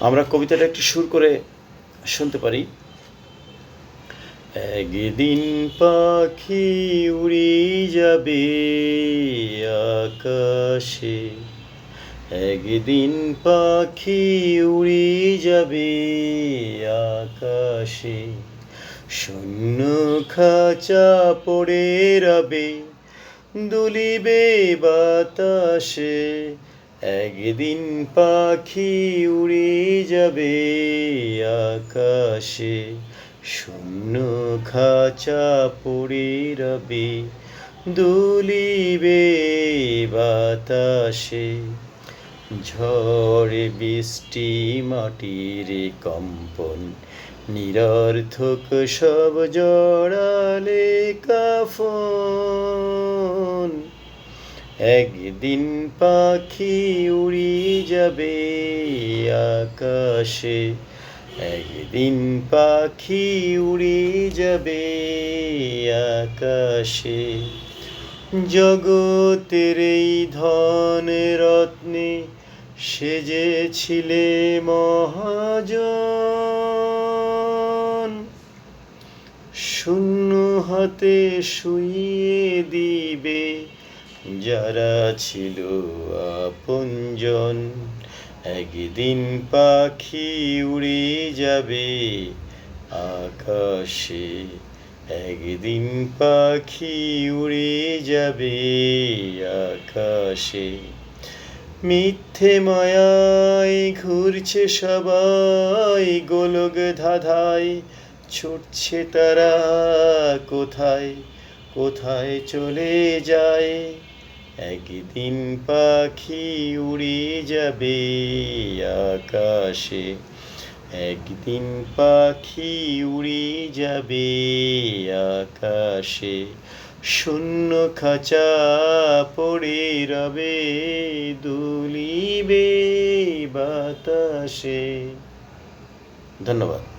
আমরা কবিতাটা একটু সুর করে শুনতে পারি। একদিন পাখি উড়ে যাবে আকাশে। একদিন পাখি উড়ে যাবে আকাশে। শূন্য খাঁচা পড়ে রবে, দুলিবে বাতাসে। একদিন পাখি উড়ে যাবে আকাশে, শূন্য খাঁচা পড়ে রবে, দুলিবে বাতাসে। ঝড় বৃষ্টি মাটির কম্পন, নিরর্থক সব জড়ালে কাফন। একদিন পাখি উড়ি যাবে আকাশে, একদিন পাখি উড়ে যাবে আকাশে। জগতের এই ধন রত্নে সেজেছিলে মহাজন। শূন্য হাতে শুইয়ে দিবে যারা ছিল আপনজন, একদিন পাখি উড়ে যাবে আকাশে। একদিন পাখি উড়ে যাবে আকাশে। মিথ্যে মায়ায় ঘুরছে সবাই, গোলক ধাঁধায় ছুটছে তারা কোথায় কোথায় চলে যায়। একদিন পাখি উড়ে যাবে আকাশে। একদিন পাখি উড়ে যাবে আকাশে। শূন্য খাঁচা পড়ে রবে, দুলিবে বাতাসে। ধন্যবাদ।